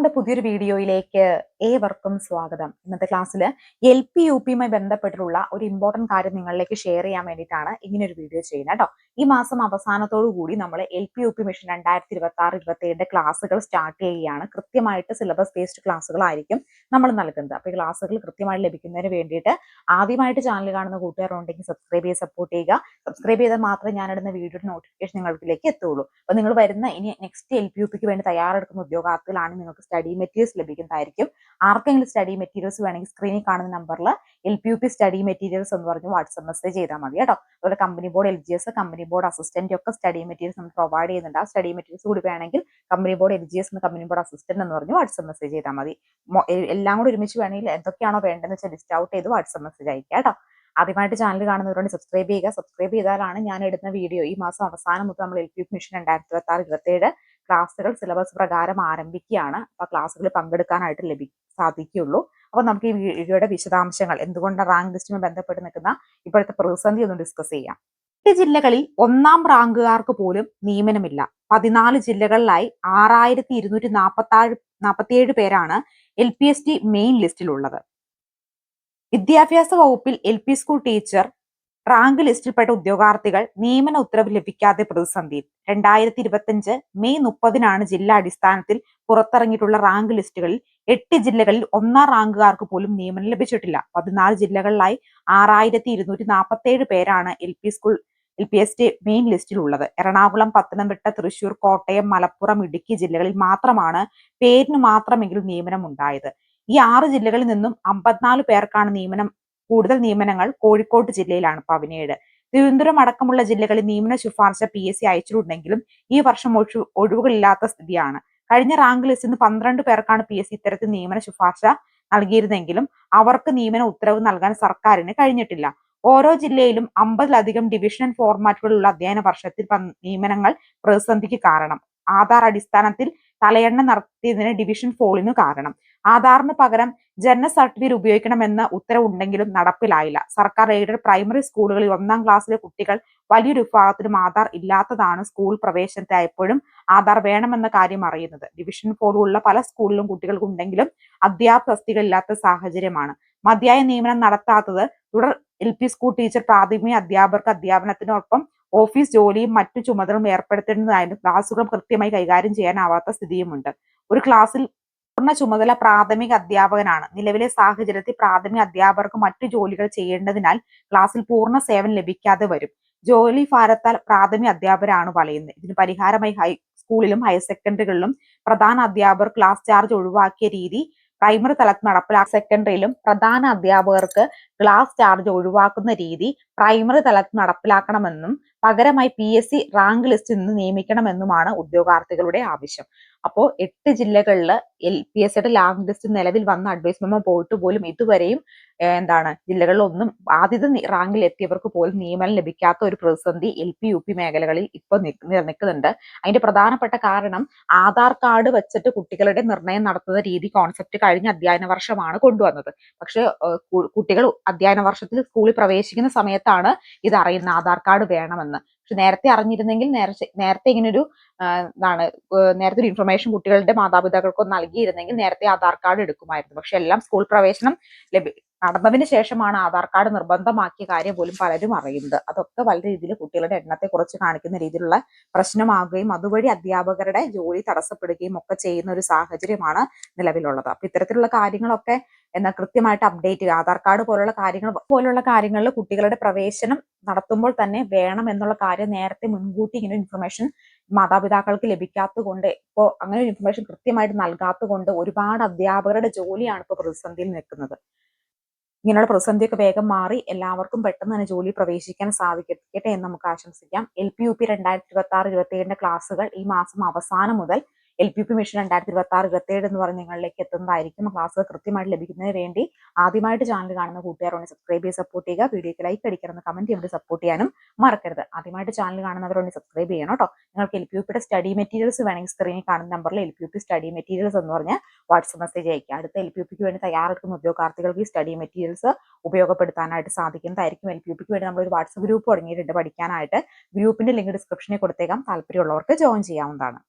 ക്ലാസ്സിന്റെ പുതിയൊരു വീഡിയോയിലേക്ക് ഏവർക്കും സ്വാഗതം. ഇന്നത്തെ ക്ലാസ്സിൽ എൽ പി യു പിയുമായി ബന്ധപ്പെട്ടിട്ടുള്ള ഒരു ഇമ്പോർട്ടന്റ് കാര്യം നിങ്ങളിലേക്ക് ഷെയർ ചെയ്യാൻ വേണ്ടിയിട്ടാണ് ഇങ്ങനെ ഒരു വീഡിയോ ചെയ്യുന്നത് കേട്ടോ ഈ മാസം അവസാനത്തോടു കൂടി നമ്മൾ L P U P mission രണ്ടായിരത്തി ഇരുപത്തി ആറ് ഇരുപത്തി ഏഴിന്റെ ക്ലാസ്സുകൾ സ്റ്റാർട്ട് ചെയ്യുകയാണ്. കൃത്യമായിട്ട് സിലബസ് ബേസ്ഡ് ക്ലാസ്സുകളായിരിക്കും നമ്മൾ നൽകുന്നത്. അപ്പോൾ ഈ ക്ലാസ്സുകൾ കൃത്യമായിട്ട് ലഭിക്കുന്നതിന് വേണ്ടിയിട്ട് ആദ്യമായിട്ട് ചാനൽ കാണുന്ന കൂട്ടുകാരുണ്ടെങ്കിൽ സബ്സ്ക്രൈബ് ചെയ്ത് സപ്പോർട്ട് ചെയ്യുക. സബ്സ്ക്രൈബ് ചെയ്താൽ മാത്രമേ ഞാനിടുന്ന വീഡിയോയുടെ നോട്ടിഫിക്കേഷൻ നിങ്ങൾക്കിലേക്ക് എത്തുള്ളൂ അപ്പോൾ നിങ്ങൾ വരുന്ന ഇനി നെക്സ്റ്റ് എൽ പി യു പിക്ക് വേണ്ടി തയ്യാറെടുക്കുന്ന ഉദ്യോഗാർത്ഥികളാണ് നിങ്ങൾക്ക് സ്റ്റഡി മെറ്റീരിയൽസ് ലഭിക്കുന്നതായിരിക്കും. ആർക്കെങ്കിലും സ്റ്റഡി മെറ്റീരിയൽസ് വേണമെങ്കിൽ സ്ക്രീനിൽ കാണുന്ന നമ്പറിൽ L P U P study materials എന്ന് പറഞ്ഞ് വാട്സപ്പ് മെസ്സേജ് ചെയ്താൽ മതി കേട്ടോ. അതുപോലെ company board L G S company board assistant ഒക്കെ സ്റ്റഡി മെറ്റീരിയൽസ് നമ്മൾ പ്രൊവൈഡ് ചെയ്യുന്നുണ്ട്. ആ സ്റ്റഡി മെറ്റീരിയൽസ് കൂടി വേണമെങ്കിൽ company board L G S company board assistant എന്ന് പറഞ്ഞ് വാട്സപ്പ് മെസ്സേജ് ചെയ്താൽ മതി. എല്ലാം കൂടി ഒരുമിച്ച് വേണമെങ്കിൽ എന്തൊക്കെയാണോ വേണ്ടതെന്ന് വെച്ചാൽ ലിസ്റ്റ് ഔട്ട് ചെയ്ത് വാട്സപ്പ് മെസ്സേജ് അയക്കുക കേട്ടോ. ആദ്യമായിട്ട് ചാനൽ കാണുന്നവരോട് സബ്സ്ക്രൈബ് ചെയ്യുക. സബ്സ്ക്രൈബ് ചെയ്താലാണ് ഞാൻ ഇടുന്ന വീഡിയോ ഈ മാസം അവസാനം മുതൽ നമ്മൾ എൽ പി മിഷൻ രണ്ടായിരത്തി ഇരുപത്തി ആറ് ഇരുപത്തി ഏഴ് ക്ലാസ്സുകൾ സിലബസ് പ്രകാരം ആരംഭിക്കുകയാണ്. അപ്പൊ ക്ലാസ്സുകളിൽ പങ്കെടുക്കാനായിട്ട് ലഭി സാധിക്കുകയുള്ളൂ. അപ്പൊ നമുക്ക് ഈ വീഡിയോയുടെ വിശദാംശങ്ങൾ എന്തുകൊണ്ട് റാങ്ക് ലിസ്റ്റുമായി ബന്ധപ്പെട്ട് നിൽക്കുന്ന ഇപ്പോഴത്തെ പ്രതിസന്ധി ഒന്ന് ഡിസ്കസ് ചെയ്യാം. എട്ട് ജില്ലകളിൽ ഒന്നാം റാങ്കുകാർക്ക് പോലും നിയമനമില്ല. പതിനാല് ജില്ലകളിലായി ആറായിരത്തി ഇരുന്നൂറ്റി നാൽപ്പത്തി നാൽപ്പത്തിയേഴ് പേരാണ് L P S T main ലിസ്റ്റിലുള്ളത്. വിദ്യാഭ്യാസ വകുപ്പിൽ L P school teacher rank ലിസ്റ്റിൽപ്പെട്ട ഉദ്യോഗാർത്ഥികൾ നിയമന ഉത്തരവ് ലഭിക്കാതെ പ്രതിസന്ധിയിൽ. രണ്ടായിരത്തി ഇരുപത്തിയഞ്ച് മെയ് മുപ്പതിനാണ് ജില്ലാ അടിസ്ഥാനത്തിൽ പുറത്തിറങ്ങിയിട്ടുള്ള റാങ്ക് ലിസ്റ്റുകളിൽ എട്ട് ജില്ലകളിൽ ഒന്നാം റാങ്കുകാർക്ക് പോലും നിയമനം ലഭിച്ചിട്ടില്ല. പതിനാല് ജില്ലകളിലായി ആറായിരത്തി ഇരുന്നൂറ്റി നാൽപ്പത്തി ഏഴ് പേരാണ് L P school L P S T main ലിസ്റ്റിൽ ഉള്ളത് എറണാകുളം പത്തനംതിട്ട തൃശൂർ കോട്ടയം മലപ്പുറം ഇടുക്കി ജില്ലകളിൽ മാത്രമാണ് പേരിന് മാത്രമെങ്കിലും നിയമനം ഉണ്ടായത്. ഈ ആറ് ജില്ലകളിൽ നിന്നും അമ്പത്തിനാല് പേർക്കാണ് നിയമനം കൂടുതൽ നിയമനങ്ങൾ കോഴിക്കോട് ജില്ലയിലാണ് പതിനേഴ് തിരുവനന്തപുരം അടക്കമുള്ള ജില്ലകളിൽ നിയമന ശുപാർശ പി എസ് സി അയച്ചിട്ടുണ്ടെങ്കിലും ഈ വർഷം ഒഴിവ് ഒഴിവുകളില്ലാത്ത സ്ഥിതിയാണ്. കഴിഞ്ഞ റാങ്ക് ലിസ്റ്റിൽ നിന്ന് പന്ത്രണ്ട് പേർക്കാണ് പി എസ് സി ഇത്തരത്തിൽ നിയമന ശുപാർശ നൽകിയിരുന്നെങ്കിലും അവർക്ക് നിയമന ഉത്തരവ് നൽകാൻ സർക്കാരിന് കഴിഞ്ഞിട്ടില്ല. ഓരോ ജില്ലയിലും അമ്പതിലധികം ഡിവിഷണൽ ഫോർമാറ്റുകളുള്ള അധ്യയന വർഷത്തിൽ നിയമനങ്ങൾ പ്രതിസന്ധിക്ക് കാരണം. ആധാർ അടിസ്ഥാനത്തിൽ തലയെണ്ണ നടത്തിയതിന് ഡിവിഷൻ ഫോളിനു കാരണം. ആധാറിന് പകരം ജനന സർട്ടിഫിക്കറ്റ് ഉപയോഗിക്കണമെന്ന ഉത്തരവുണ്ടെങ്കിലും നടപ്പിലായില്ല. സർക്കാർ എയ്ഡഡ് പ്രൈമറി സ്കൂളുകളിൽ ഒന്നാം ക്ലാസ്സിലെ കുട്ടികൾ വലിയൊരു വിഭാഗത്തിനും ആധാർ ഇല്ലാത്തതാണ് സ്കൂൾ പ്രവേശനത്തിനായപ്പോഴും ആധാർ വേണമെന്ന കാര്യം അറിയുന്നത്. ഡിവിഷൻ ഫോളുള്ള പല സ്കൂളിലും കുട്ടികൾക്കുണ്ടെങ്കിലും അധ്യാപക ഇല്ലാത്ത സാഹചര്യമാണ്. മതിയായ നിയമനം നടത്താത്തത് തുടർ എൽ പി സ്കൂൾ ടീച്ചർ പ്രാഥമിക അധ്യാപകർക്ക് അധ്യാപനത്തിനൊപ്പം ഓഫീസ് ജോലിയും മറ്റു ചുമതലകളും ഏർപ്പെടുത്തേണ്ടതായാലും ക്ലാസുകൾ കൃത്യമായി കൈകാര്യം ചെയ്യാനാവാത്ത സ്ഥിതിയുമുണ്ട്. ഒരു ക്ലാസ്സിൽ പൂർണ ചുമതല പ്രാഥമിക അധ്യാപകനാണ്. നിലവിലെ സാഹചര്യത്തിൽ പ്രാഥമിക അധ്യാപകർക്ക് മറ്റു ജോലികൾ ചെയ്യേണ്ടതിനാൽ ക്ലാസ്സിൽ പൂർണ സേവനം ലഭിക്കാതെ വരും. ജോലി ഭാരത്താൽ പ്രാഥമിക അധ്യാപകരാണ് വലയുന്നത്. ഇതിന് പരിഹാരമായി ഹൈ സ്കൂളിലും ഹയർ സെക്കൻഡറികളിലും പ്രധാന അധ്യാപകർ ക്ലാസ് ചാർജ് ഒഴിവാക്കിയ രീതി പ്രൈമറി തലത്തിൽ നടപ്പിലാക്കി സെക്കൻഡറിയിലും പ്രധാന അധ്യാപകർക്ക് ക്ലാസ് ചാർജ് ഒഴിവാക്കുന്ന രീതി പ്രൈമറി തലത്തിൽ നടപ്പിലാക്കണമെന്നും പകരമായി പി എസ് സി റാങ്ക് ലിസ്റ്റിൽ നിന്ന് നിയമിക്കണമെന്നുമാണ് ഉദ്യോഗാർത്ഥികളുടെ ആവശ്യം. അപ്പോൾ എട്ട് ജില്ലകളിൽ എൽ പി എസ് സിയുടെ ലാങ് ലിസ്റ്റ് നിലവിൽ വന്ന അഡ്വൈസ് മെമ്മോ പോയിട്ട് പോലും ഇതുവരെയും എന്താണ് ജില്ലകളിലൊന്നും ആദ്യത്തെ റാങ്കിൽ എത്തിയവർക്ക് പോലും നിയമനം ലഭിക്കാത്ത ഒരു പ്രതിസന്ധി എൽ പി യു പി മേഖലകളിൽ ഇപ്പൊ നിലനിൽക്കുന്നുണ്ട് അതിന്റെ പ്രധാനപ്പെട്ട കാരണം ആധാർ കാർഡ് വെച്ചിട്ട് കുട്ടികളുടെ നിർണയം നടത്തുന്ന രീതി കോൺസെപ്റ്റ് കഴിഞ്ഞ അധ്യയന വർഷമാണ് കൊണ്ടുവന്നത്. പക്ഷേ കുട്ടികൾ അധ്യയന വർഷത്തിൽ സ്കൂളിൽ പ്രവേശിക്കുന്ന സമയത്താണ് ഇത് അറിയുന്ന ആധാർ കാർഡ് വേണമെന്ന്. പക്ഷെ നേരത്തെ അറിഞ്ഞിരുന്നെങ്കിൽ നേരത്തെ നേരത്തെ ഇങ്ങനൊരു എന്താണ് നേരത്തെ ഒരു ഇൻഫർമേഷൻ കുട്ടികളുടെ മാതാപിതാക്കൾക്കോ നൽകിയിരുന്നെങ്കിൽ നേരത്തെ ആധാർ കാർഡ് എടുക്കുമായിരുന്നു. പക്ഷെ എല്ലാം സ്കൂൾ പ്രവേശനം ലഭി നടന്നതിന് ശേഷമാണ് ആധാർ കാർഡ് നിർബന്ധമാക്കിയ കാര്യം പോലും പലരും അറിയുന്നത്. അതൊക്കെ വളരെ രീതിയിൽ കുട്ടികളുടെ എണ്ണത്തെ കുറച്ച് കാണിക്കുന്ന രീതിയിലുള്ള പ്രശ്നമാകുകയും അതുവഴി അധ്യാപകരുടെ ജോലി തടസ്സപ്പെടുകയും ഒക്കെ ചെയ്യുന്ന ഒരു സാഹചര്യമാണ് നിലവിലുള്ളത്. അപ്പൊ ഇത്തരത്തിലുള്ള കാര്യങ്ങളൊക്കെ എന്നാൽ കൃത്യമായിട്ട് അപ്ഡേറ്റ് ചെയ്യുക ആധാർ കാർഡ് പോലുള്ള കാര്യങ്ങൾ പോലുള്ള കാര്യങ്ങളിൽ കുട്ടികളുടെ പ്രവേശനം നടത്തുമ്പോൾ തന്നെ വേണം എന്നുള്ള കാര്യം നേരത്തെ മുൻകൂട്ടി ഇങ്ങനെ ഇൻഫർമേഷൻ മാതാപിതാക്കൾക്ക് ലഭിക്കാത്തത് കൊണ്ട് ഇപ്പോൾ അങ്ങനെ ഒരു ഇൻഫർമേഷൻ കൃത്യമായിട്ട് നൽകാത്തത് കൊണ്ട് ഒരുപാട് അധ്യാപകരുടെ ജോലിയാണ് ഇപ്പോൾ പ്രതിസന്ധിയിൽ നിൽക്കുന്നത്. ഇങ്ങനെയുള്ള പ്രതിസന്ധിയൊക്കെ വേഗം മാറി എല്ലാവർക്കും പെട്ടെന്ന് തന്നെ ജോലി പ്രവേശിക്കാൻ സാധിക്കട്ടെ എന്ന് നമുക്ക് ആശംസിക്കാം. എൽ പി യു പി രണ്ടായിരത്തി ഇരുപത്തി ആറ് ഇരുപത്തി ഏഴിന്റെ ക്ലാസ്സുകൾ ഈ മാസം അവസാനം മുതൽ എൽ പി പി മിഷൻ രണ്ടായിരത്തി ഇരുപത്തി ആറ് ഇരുപത്തി ഏഴ് എന്ന് പറഞ്ഞ് നിങ്ങളിലേക്ക് എത്തുന്നതായിരിക്കും. ക്ലാസ്സുകൾ കൃത്യമായിട്ട് ലഭിക്കുന്നതിന് വേണ്ടി ആദ്യമായിട്ട് ചാനൽ കാണുന്ന കൂട്ടുകാരോട് സബ്സ്ക്രൈബ് ചെയ്ത് സപ്പോർട്ട് ചെയ്യുക. വീഡിയോക്ക് ലൈക്ക് അടിക്കണമെന്ന് കമന്റ് ചെയ്ത് സപ്പോർട്ട് ചെയ്യാനും മറക്കരുത്. ആദ്യമായിട്ട് ചാനൽ കാണുന്നവരോട് സബ്സ്ക്രൈബ് ചെയ്യണം കേട്ടോ. നിങ്ങൾക്ക് എൽ പി യു പിയുടെ സ്റ്റഡി മെറ്റീരിയൽസ് വേണമെങ്കിൽ സ്ക്രീനിൽ കാണുന്ന നമ്പറിൽ L P P study materials എന്ന് പറഞ്ഞ വാട്സ്ആപ്പ് മെസ്സേജ് അയക്കുക അടുത്ത എൽ പി പിക്ക് വേണ്ടി തയ്യാറെടുക്കുന്ന ഉദ്യോഗാർത്ഥികൾക്ക് ഈ സ്റ്റഡി മെറ്റീരിയൽസ് ഉപയോഗപ്പെടുത്താനായിട്ട് സാധിക്കുന്നതായിരിക്കും. എൽ പി പിക്ക് വേണ്ടി നമ്മൾ ഒരു വാട്സ്ആപ്പ് ഗ്രൂപ്പ് തുടങ്ങിയിട്ടുണ്ട് പഠിക്കാനായിട്ട്. ഗ്രൂപ്പിന്റെ ലിങ്ക് ഡിസ്ക്രിപ്ഷനിൽ കൊടുത്തേക്കാം. താല്പര്യമുള്ളവർക്ക് ജോയിൻ ചെയ്യാവുന്നതാണ്.